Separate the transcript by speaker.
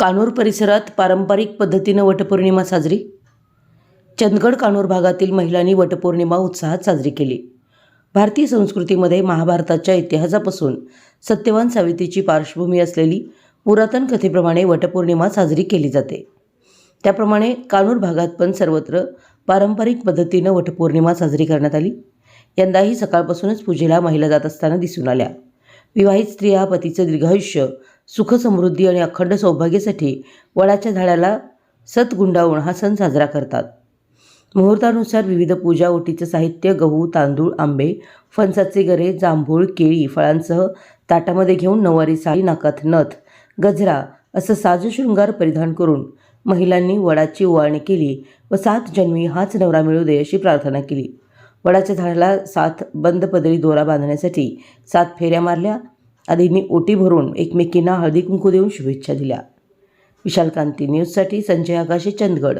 Speaker 1: कानूर परिसरात पारंपरिक पद्धतीनं वटपौर्णिमा साजरी. चंदगड कानूर भागातील महिलांनी वटपौर्णिमा उत्साहात साजरी केली. भारतीय संस्कृतीमध्ये महाभारताच्या इतिहासापासून सत्यवान सावित्रीची पार्श्वभूमी असलेली पुरातन कथेप्रमाणे वटपौर्णिमा साजरी केली जाते. त्याप्रमाणे कानूर भागात पण सर्वत्र पारंपरिक पद्धतीनं वटपौर्णिमा साजरी करण्यात आली. यंदाही सकाळपासूनच पूजेला महिला जात असताना दिसून आल्या. विवाहित स्त्रिया पतीचं दीर्घायुष्य सुखसमृद्धी आणि अखंड सौभाग्यासाठी वडाच्या झाडाला सतगुंडावून हा सण साजरा करतात. मुहूर्तानुसार विविध पूजा ओटीचं साहित्य गहू तांदूळ आंबे फणसाचे गरे जांभूळ केळी फळांसह ताटामध्ये घेऊन नऊवारी साडी नाकात नथ गजरा असं साजशृंगार परिधान करून महिलांनी वडाची ओवाळणी केली व सात जन्मी हाच नवरा मिळू दे अशी प्रार्थना केली. वडाच्या झाडाला सात बंद पदरी दोरा बांधण्यासाठी सात फेऱ्या मारल्या आधींनी ओटी भरून एकमेकींना हळदी कुंकू देऊन शुभेच्छा दिल्या. विशाल कांती न्यूजसाठी संजय आगाशे चंदगड.